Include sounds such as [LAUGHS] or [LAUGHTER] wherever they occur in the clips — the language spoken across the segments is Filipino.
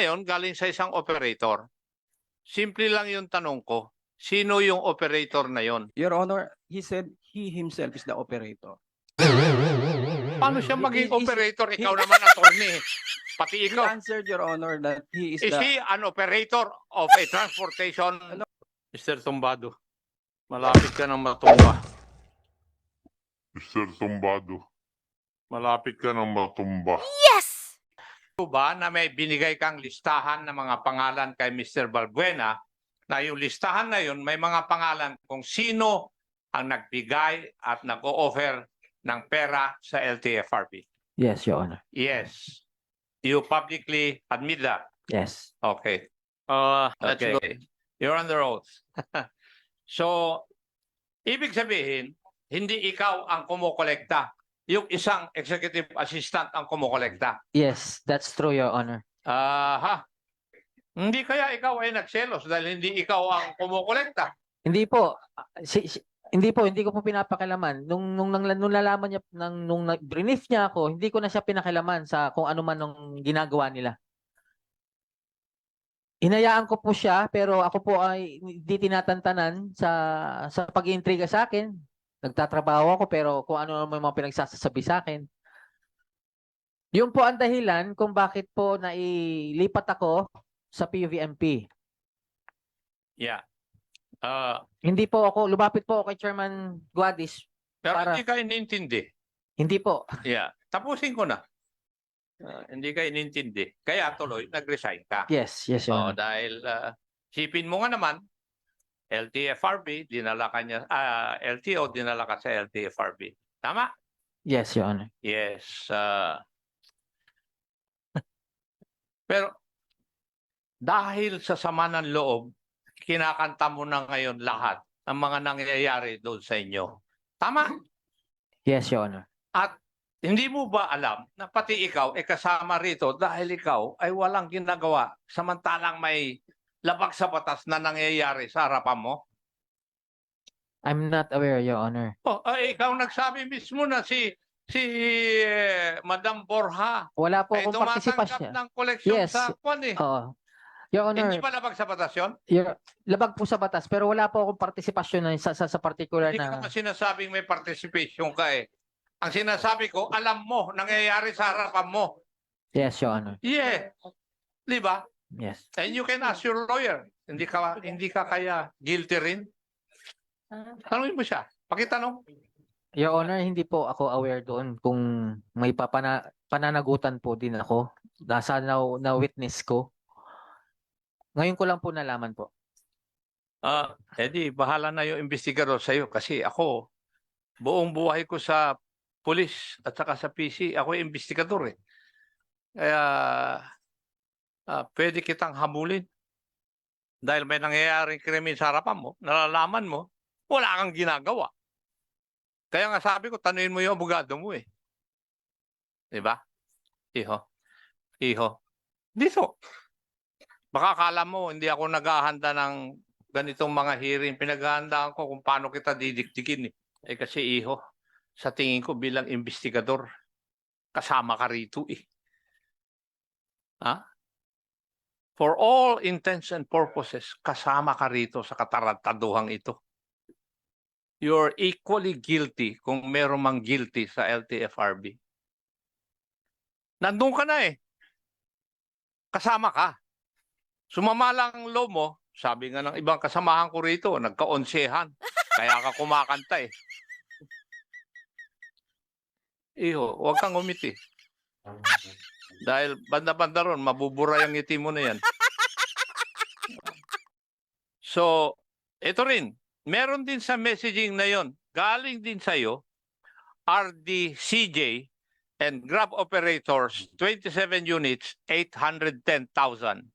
ngayon galing sa isang operator. Simple lang yung tanong ko. Sino yung operator na yon? Your Honor, he said he himself is the operator. Paano siya maging he- he- operator? he- Ikaw naman attorney. Pati He ikaw. answered, Your Honor, that he is Is the... he an operator of a transportation? Mr. Tumbado, malapit ka ng matumba. Mr. Tumbado, Malapit ka ng matumba. Ba na may binigay kang listahan ng mga pangalan kay Mr. Balbuena na yung listahan na yun may mga pangalan kung sino ang nagbigay at nag-o-offer ng pera sa LTFRB? Yes, Your Honor. Yes. You publicly admit that? Yes. Okay. Uh, let's okay. go. You're on the oath. [LAUGHS] so, ibig sabihin, hindi ikaw ang kumukolekta. Yung isang executive assistant ang kumukolekta. Yes, that's true, Your Honor. Aha. Hindi kaya ikaw ay nagselos dahil hindi ikaw ang kumukolekta. Hindi po. Si, si- hindi po, hindi ko po pinapakilaman. Nung nung nang nung nalaman niya nung nag- brief niya ako, hindi ko na siya pinakilaman sa kung ano man nung ginagawa nila. Hinayaan ko po siya pero ako po ay hindi tinatantanan sa sa pag-iintriga sa akin. Nagtatrabaho ako pero kung ano naman yung mga pinagsasabi sa akin. Yun po ang dahilan kung bakit po nailipat ako sa PUVMP. Yeah. Ah, Hindi po ako, lumapit po ako kay Chairman Guadis. pero Para- hindi ka inintindi. Hindi po. Yeah. Tapusin ko na. Ah, hindi ka inintindi. Kaya tuloy, nag-resign ka. Yes, yes, Your Oh, dahil ah, sipin mo nga naman, LTFRB, dinala ka niya, ah, LTO, dinala ka sa LTFRB. Tama? Yes, Your Honor. Yes. ah. [LAUGHS] pero dahil sa sama ng loob, kinakanta mo na ngayon lahat ang mga nangyayari doon sa inyo. Tama? Yes, Your Honor. At hindi mo ba alam na pati ikaw ay kasama rito dahil ikaw ay walang ginagawa samantalang may labag sa batas na nangyayari sa harapan mo? I'm not aware, Your Honor. Oh, ay, ikaw nagsabi mismo na si si eh, Madam Borja Wala po ay akong tumatanggap partisipasyon. ng koleksyon Yes. sa kwan eh. Oo. Your Honor, Hindi ba labag sa batas yun? your, labag po sa batas pero wala po akong partisipasyon na sa, sa, sa particular Hindi ko na... naman sinasabing may participation ka eh. Ang sinasabi ko, alam mo, nangyayari sa harapan mo. Yes, Your Honor. Yeah. Di ba? Yes. And you can ask your lawyer. Hindi ka hindi ka kaya guilty rin? Tanungin mo siya. Pakitanong. Your Honor, hindi po ako aware doon kung may papana, pananagutan po din ako. Nasa na, na witness ko. Ngayon ko lang po nalaman po. Ah, edi bahala na yung investigador sa iyo kasi ako buong buhay ko sa pulis at saka sa PC, ako yung investigador eh. Kaya ah, pwede kitang hamulin. Dahil may nangyayaring krimen sa harapan mo, nalalaman mo, wala kang ginagawa. Kaya nga sabi ko, tanuin mo yung abogado mo eh. Di ba? Iho. Iho. Dito. Baka akala mo, hindi ako naghahanda ng ganitong mga hearing. Pinaghahandaan ko kung paano kita didiktikin eh. Eh kasi iho, sa tingin ko bilang investigador, kasama ka rito eh. Ha? For all intents and purposes, kasama ka rito sa katarantaduhang ito. You're equally guilty kung meron mang guilty sa LTFRB. Nandun ka na eh. Kasama ka. Sumama lang ang loob mo, sabi nga ng ibang kasamahan ko rito, nagka-onsehan. Kaya ka kumakanta eh. Iho, huwag kang umiti. Dahil banda-banda ron, mabubura yung ngiti mo na yan. So, ito rin. Meron din sa messaging na yon. Galing din sa'yo, RDCJ and Grab operators, 27 units, 810,000.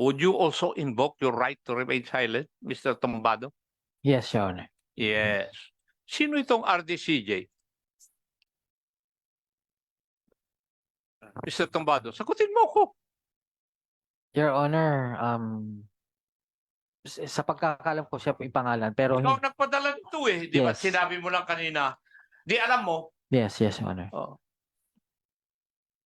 Would you also invoke your right to remain silent, Mr. Tombado? Yes, Your Honor. Yes. Sino itong RDCJ? Mr. Tombado, sagutin mo ko. Your Honor, um, s- sa pagkakalam ko siya po yung pangalan pero Ikaw hin- ang nagpadala nito eh. Di ba? Yes. Sinabi mo lang kanina. Di alam mo. yes, yes, Your Honor. Oh.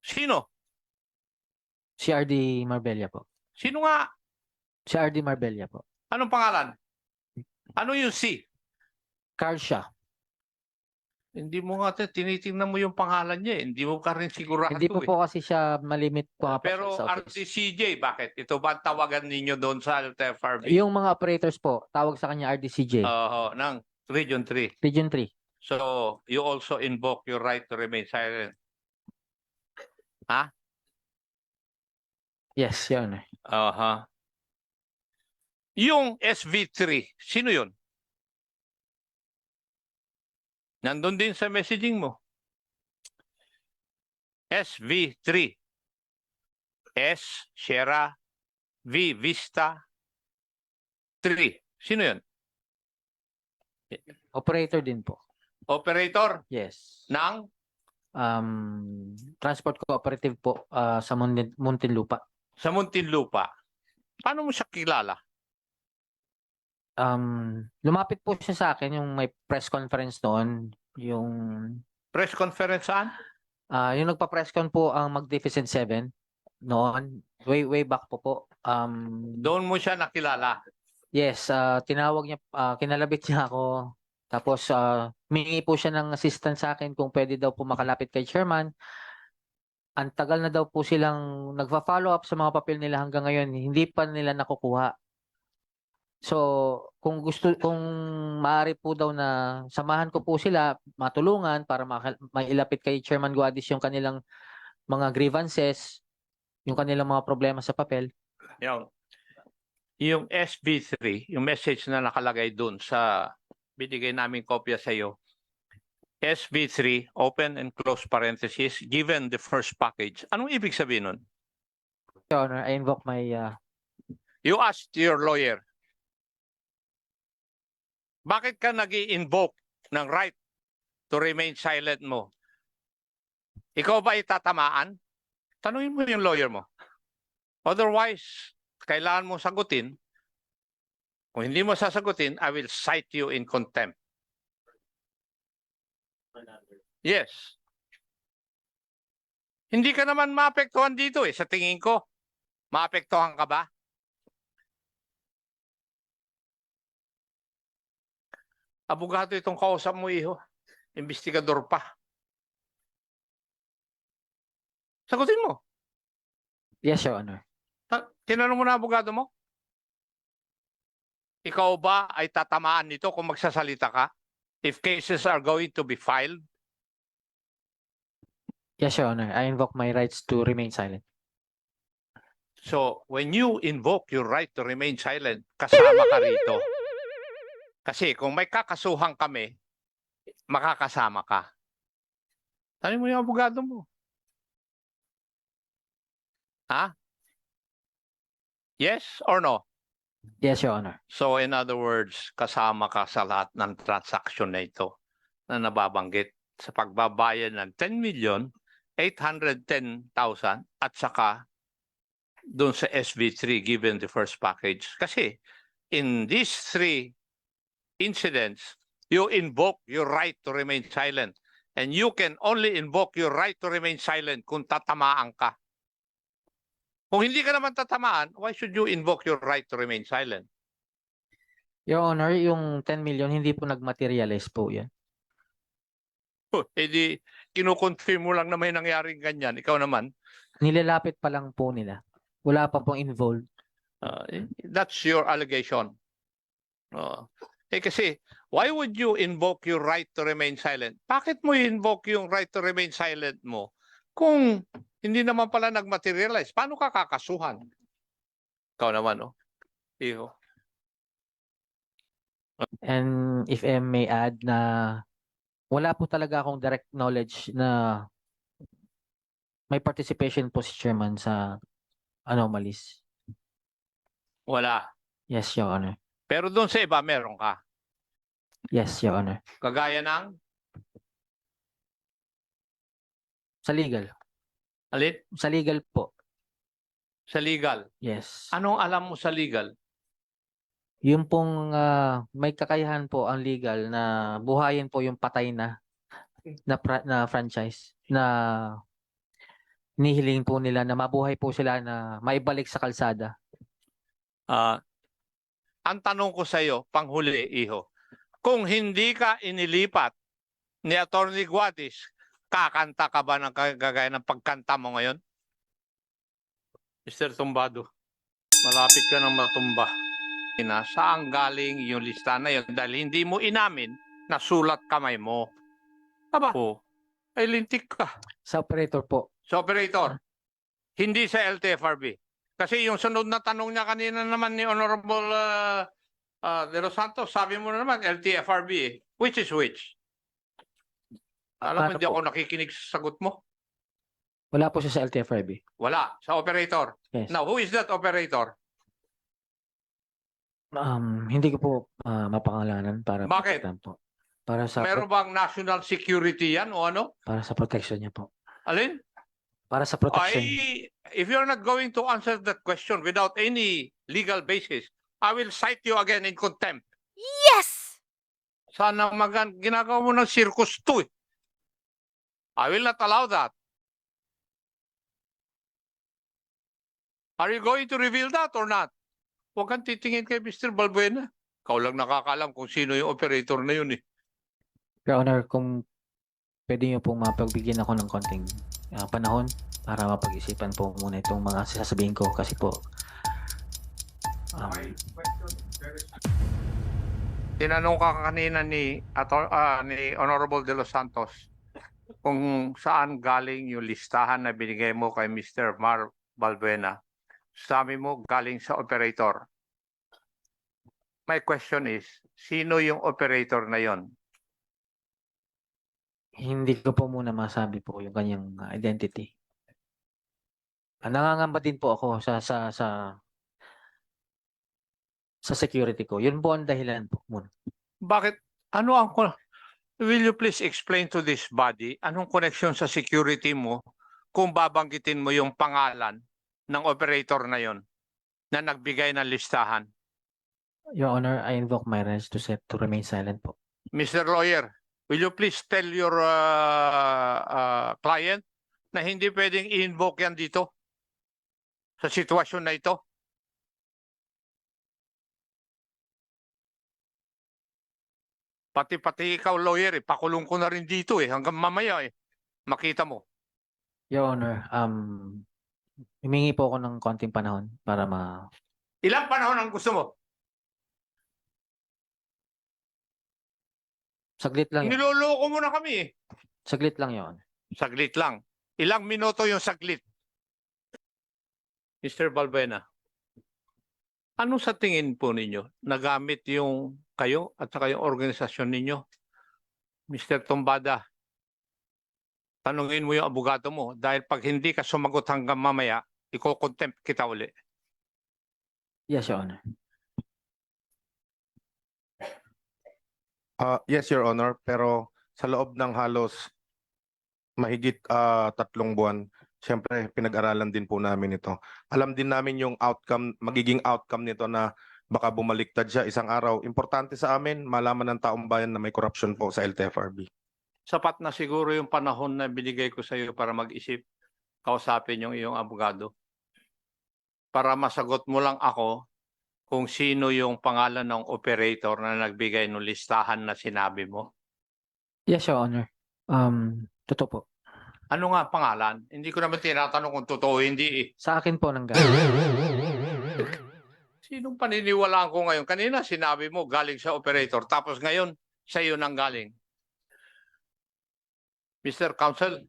Sino? Si RD Marbella po. Sino nga? Si RD Marbella po. Anong pangalan? Ano yung C? Carl siya. Hindi mo nga te- tinitingnan mo yung pangalan niya. eh. Hindi mo ka rin sigurado Hindi po eh. po kasi siya malimit po nga po Pero sa office. RTCJ, bakit? Ito ba ang tawagan ninyo doon sa LTFRB? Yung mga operators po, tawag sa kanya RDCJ. Oo, ng Region 3. Region 3. So, you also invoke your right to remain silent. Yes, Your Honor. Aha. Yung SV3, sino yun? Nandun din sa messaging mo. SV3. S, Sierra, V, Vista, 3. Sino yun? Operator din po. Operator Yes. ng Um, transport cooperative po ah, sa Muntin, Muntinlupa. sa Muntinlupa. Paano mo siya kilala? Um, lumapit po siya sa akin yung may press conference noon, yung Press conference saan? ah yung nagpa-press con po ang Magnificent Seven noon, way way back po po. Um, Doon mo siya nakilala. Yes, ah, tinawag niya, ah, kinalabit niya ako. Tapos, uh, humingi po siya ng assistance sa akin kung pwede daw po makalapit kay chairman. Ang tagal na daw po silang nagfa-follow up sa mga papel nila hanggang ngayon, hindi pa nila nakukuha. So, kung gusto, kung maaari po daw na samahan ko po sila, matulungan para mailapit kay Chairman Guadis yung kanilang mga grievances, yung kanilang mga problema sa papel. Yung, yung SB3, yung message na nakalagay doon sa binigay naming kopya sa iyo. SB3, open and close parenthesis, given the first package. Anong ibig sabihin nun? Your Honor, I invoke my ah, You asked your lawyer, bakit ka nag invoke ng right to remain silent mo? Ikaw ba itatamaan? Tanungin mo yung lawyer mo. Otherwise, kailangan mo sagutin. Kung hindi mo sasagutin, I will cite you in contempt. Yes. Hindi ka naman maapektuhan dito eh, sa tingin ko. Maapektuhan ka ba? Abogado itong kausap mo, iho. Investigador pa. Sagutin mo. Yes, Your Honor. Ta- Tinanong mo na abogado mo? Ikaw ba ay tatamaan nito kung magsasalita ka? If cases are going to be filed? Yes, Your Honor. I invoke my rights to remain silent. So, when you invoke your right to remain silent, kasama ka rito. Kasi kung may kakasuhan kami, makakasama ka. Tanong mo yung abogado mo. Ha? Yes or no? Yes, Your Honor. So in other words, kasama ka sa lahat ng transaction na ito na nababanggit sa pagbabayad ng 10 million 810,000 at saka doon sa SV3 given the first package. Kasi in these three incidents, you invoke your right to remain silent. And you can only invoke your right to remain silent kung tatamaan ka. Kung hindi ka naman tatamaan, why should you invoke your right to remain silent? Your Honor, yung 10 million, hindi po nag-materialize po yan. Eh di, kinukonfirm mo lang na may nangyaring ganyan. Ikaw naman, Nilalapit pa lang po nila. Wala pa pong involved. uh, eh, that's your allegation. Oo. Eh kasi, why would you invoke your right to remain silent? Bakit mo invoke yung right to remain silent mo kung hindi naman pala nag-materialize? Paano ka kakasuhan? Ikaw naman, oh. Iho. And if I may add na wala po talaga akong direct knowledge na may participation po si Chairman sa anomalies. Wala. Yes, Your Honor. Pero doon sa iba, meron ka. Yes, Your Honor. Kagaya ng, Sa legal. alin? Sa legal po. Sa legal. Yes. Anong alam mo sa legal? Yung pong ah, may kakayahan po ang legal na buhayin po yung patay na na, pra- na franchise na hinihiling po nila na mabuhay po sila na maibalik sa kalsada. Ah, ang tanong ko sa iyo, panghuli, iho, kung hindi ka inilipat ni Attorney Guadis, kakanta ka ba ng kagaya ng pagkanta mo ngayon? Mr. Tumbado, malapit ka ng matumba. Ina, saan galing yung lista na yun? Dahil hindi mo inamin na sulat kamay mo. Aba, oh, ay lintik ka. Sa operator po, So operator, hindi sa LTFRB. Kasi yung sunod na tanong niya kanina naman ni Honorable uh, uh, De Los Santos, sabi mo na naman LTFRB eh. Which is which? Alam mo, hindi po? ako nakikinig sa sagot mo. wala po siya sa LTFRB. Wala, sa operator. Yes. Now, who is that operator? Um, hindi ko po ah, mapangalanan para Bakit? po. Para sa Meron bang national security yan o ano? para sa protection niya po. Alin? Para sa protection. I, if you're not going to answer that question without any legal basis, I will cite you again in contempt. Yes! Sana magan ginagawa mo ng circus to eh. I will not allow that. Are you going to reveal that or not? Huwag kang titingin kay Mr. Balbuena. Ikaw lang nakakalam kung sino yung operator na yun eh. Your Honor, kung pwede niyo pong mapagbigyan ako ng konting ah, panahon para mapag-isipan po muna itong mga sasabihin ko kasi po um, Tinanong ka kanina ni, Ato, ah, ni Honorable De Los Santos kung saan galing yung listahan na binigay mo kay Mr. Mar Balbuena. Sabi mo galing sa operator. My question is, sino yung operator na yon? Hindi ko po muna masabi po yung kanyang ah, identity. Ah, nangangamba din po ako sa sa sa sa security ko. Yun po ang dahilan po muna. Bakit? Ano ang... kon- Will you please explain to this body anong connection sa security mo kung babanggitin mo yung pangalan ng operator na yon na nagbigay ng listahan? Your Honor, I invoke my rights to set to remain silent po. Mr. Lawyer, will you please tell your uh, uh, client na hindi pwedeng i-invoke yan dito sa sitwasyon na ito? Pati-pati ikaw, lawyer, eh, pakulong ko na rin dito eh, hanggang mamaya eh. Makita mo. Your Honor, um, humingi po ako ng konting panahon para ma... Ilang panahon ang gusto mo? Saglit lang, Niloloko mo na kami eh. saglit lang yon. Saglit lang. Ilang minuto yung saglit? Mr. Balbuena, ano sa tingin po ninyo nagamit yung kayo at saka yung organisasyon ninyo? Mr. Tumbada, tanungin mo yung abogado mo dahil pag hindi ka sumagot hanggang mamaya, iko-contempt kita uli. Yes, Your Honor. Ah, yes, Your Honor, pero sa loob ng halos mahigit ah, tatlong buwan, siyempre pinag-aralan din po namin ito. Alam din namin yung outcome, magiging outcome nito na baka bumaliktad siya isang araw. Importante sa amin, malaman ng taong bayan na may corruption po sa LTFRB. Sapat na siguro yung panahon na binigay ko sa iyo para mag-isip, kausapin yung iyong abogado. Para masagot mo lang ako kung sino yung pangalan ng operator na nagbigay ng listahan na sinabi mo. Yes, Your Honor. Um, totoo po. Ano nga pangalan? Hindi ko naman tinatanong kung totoo hindi eh. Sa akin po nang [LAUGHS] Sinong paniniwalaan ko ngayon? Kanina sinabi mo galing sa operator tapos ngayon sa iyo nang galing. Mr. Counsel,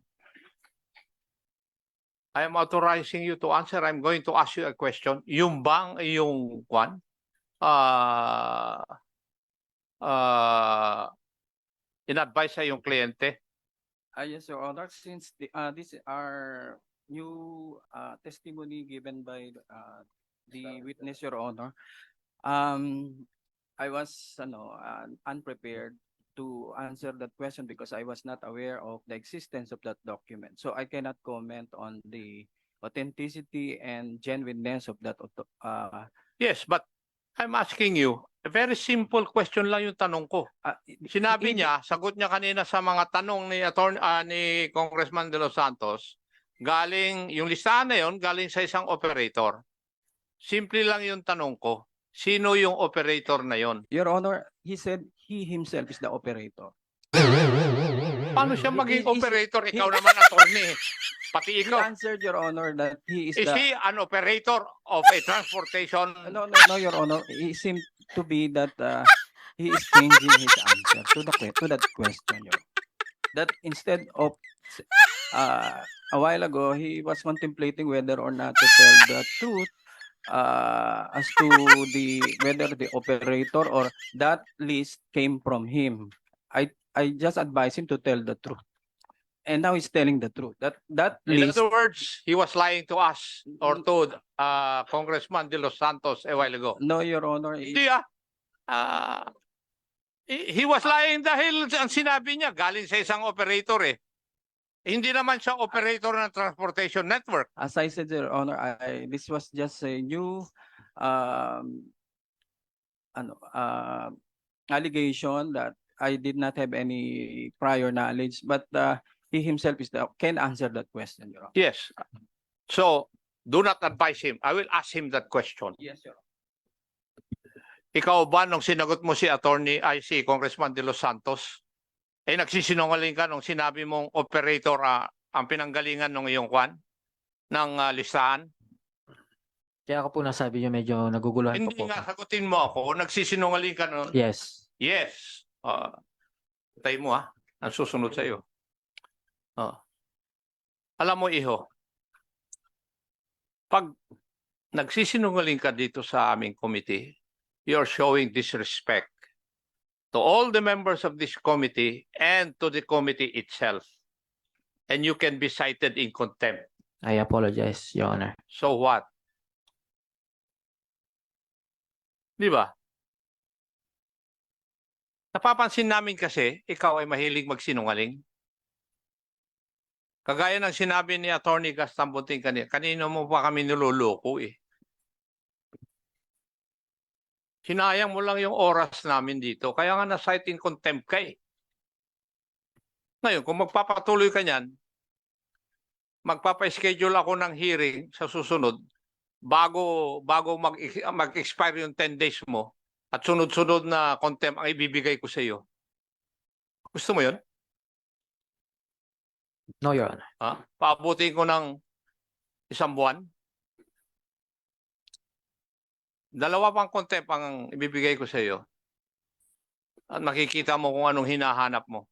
I am authorizing you to answer. I'm going to ask you a question. Yung bang yung kwan? Ah ah in-advise sa yung kliyente? Ah, yes, Your Honor, since the, uh, these are new, uh, testimony given by, uh, the witness, Your Honor. Um, I was, ano, uh, unprepared to answer that question because I was not aware of the existence of that document. So I cannot comment on the authenticity and genuineness of that, uh, Yes, but I'm asking you, a very simple question lang yung tanong ko. uh, Sinabi niya, sagot niya kanina sa mga tanong ni attorney ni Congressman De Los Santos galing, yung listahan na yon galing sa isang operator. Simple lang yung tanong ko. Sino yung operator na yon? Your Honor, he said he himself is the operator. Paano siya maging he- he- operator? Ikaw he- [LAUGHS] naman, attorney. Pati He ikaw. answered, Your Honor, that he is Is the... he an operator of a transportation? [LAUGHS] No, no, no, Your Honor. It seemed to be that uh, he is changing his answer to the que- to that question. Your. That instead of uh, a while ago, he was contemplating whether or not to tell the truth uh, as to the whether the operator or that list came from him. I I just advised him to tell the truth, and now he's telling the truth. That that In list. other words, he was lying to us or to uh, Congressman De Los Santos a while ago. No, Your Honor. it- Hindi ah. Ah, he he was lying dahil ang sinabi niya galing sa isang operator eh. Hindi naman siya operator ng transportation network. as I said, Your Honor, I, this was just a new um, ano, uh, allegation that I did not have any prior knowledge, but uh, he himself is the, can answer that question, Your Honor. Yes. So, do not advise him. I will ask him that question. Yes, Your Honor. Ikaw ba nung sinagot mo si attorney ay si Congressman De Los Santos, eh nagsisinungaling ka nung sinabi mong operator ah, ang pinanggalingan ng iyong kwan ng ah, listahan? Kaya ako po nasabi niyo medyo naguguluhan Hindi po po. nga sagutin mo ako, nagsisinungaling ka nun. Yes. Yes. Uh, tay mo ha, ang susunod sa iyo. Oh. Alam mo iho, pag nagsisinungaling ka dito sa aming committee, you're showing disrespect to all the members of this committee and to the committee itself. And you can be cited in contempt. I apologize, Your Honor. So what? Di ba? Napapansin namin kasi, ikaw ay mahilig magsinungaling. Kagaya ng sinabi ni Attorney Gaston Bunting kanina, kanino mo pa kami niloloko eh. Sinayang mo lang yung oras namin dito, kaya nga na-cite in contempt ka eh. Ngayon, kung magpapatuloy ka niyan, magpapa-schedule ako ng hearing sa susunod, bago bago mag mag-expire yung 10 days mo at sunod-sunod na contempt ang ibibigay ko sa iyo. Gusto mo 'yon? No, Your Honor. Ha? Paabutin ko ng isang buwan. Dalawa pang contempt ang ibibigay ko sa iyo. At makikita mo kung anong hinahanap mo.